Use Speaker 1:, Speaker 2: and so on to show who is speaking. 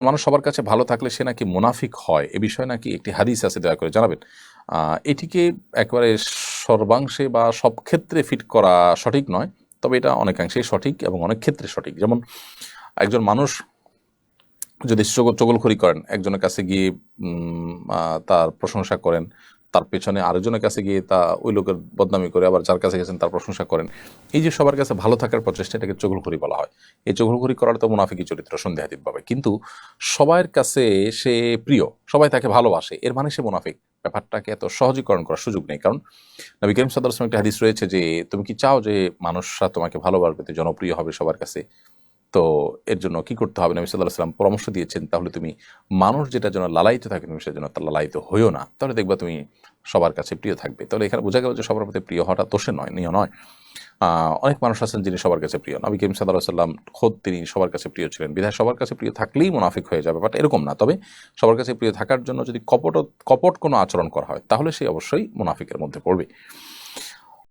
Speaker 1: মানুষ সবার কাছে ভালো থাকলে সে নাকি মুনাফিক হয়। এ বিষয়ে নাকি একটি হাদিস আছে, দয়া করে জানাবেন। এটিকে একবারে সর্বাংশে বা সব ক্ষেত্রে ফিট করা সঠিক নয়, তবে এটা অনেকাংশেই সঠিক এবং অনেক ক্ষেত্রে সঠিক। যেমন একজন মানুষ যদি চগল চগলখড়ি করেন, একজনের কাছে গিয়ে তার প্রশংসা করেন তার পেছনে আরেকজনের কাছে গিয়ে তা ওই লোকের বদনামি করে আবার যার কাছে গেছেন তার প্রশংসা করেন। এই যে সবার কাছে ভালো থাকার প্রচেষ্টা এটাকে চগলখড়ি বলা হয়। এই চগলখড়ি করার তো মুনাফিকি চরিত্র সন্দেহাতীতভাবে। কিন্তু সবার কাছে সে প্রিয়, সবাই তাকে ভালোবাসে, এর মানে সে মুনাফিক। ব্যাপারটাকে এত সহজীকরণ করার সুযোগ নেই। কারণ নবী করিম সাদার একটা হাদিস রয়েছে যে, তুমি কি চাও যে মানুষরা তোমাকে ভালোবাসবে জনপ্রিয় হবে সবার কাছে? তো এর জন্য কি করতে হবে? নবী সাল্লাহ সাল্লাম পরামর্শ দিয়েছেন, তাহলে তুমি মানুষ যেটা যেন লালায়িত থাকে তুমি সেজন্য তার লালায়িত হইও না। তাহলে দেখবা তুমি সবার কাছে প্রিয় থাকবে। তাহলে এখানে বোঝা গেল যে সবার প্রতি প্রিয় হওয়াটা দোষে নয়, নিয় নয়। অনেক মানুষ আছেন যিনি সবার কাছে প্রিয়। নবী করিম সাল্লাহ সাল্লাম খোদ তিনি সবার কাছে প্রিয় ছিলেন। বিধায় সবার কাছে প্রিয় থাকলেই মুনাফিক হয়ে যাবে, বাট এরকম না। তবে সবার কাছে প্রিয় থাকার জন্য যদি কপট কপট কোনো আচরণ করা হয়, তাহলে সে অবশ্যই মুনাফিকের মধ্যে পড়বে।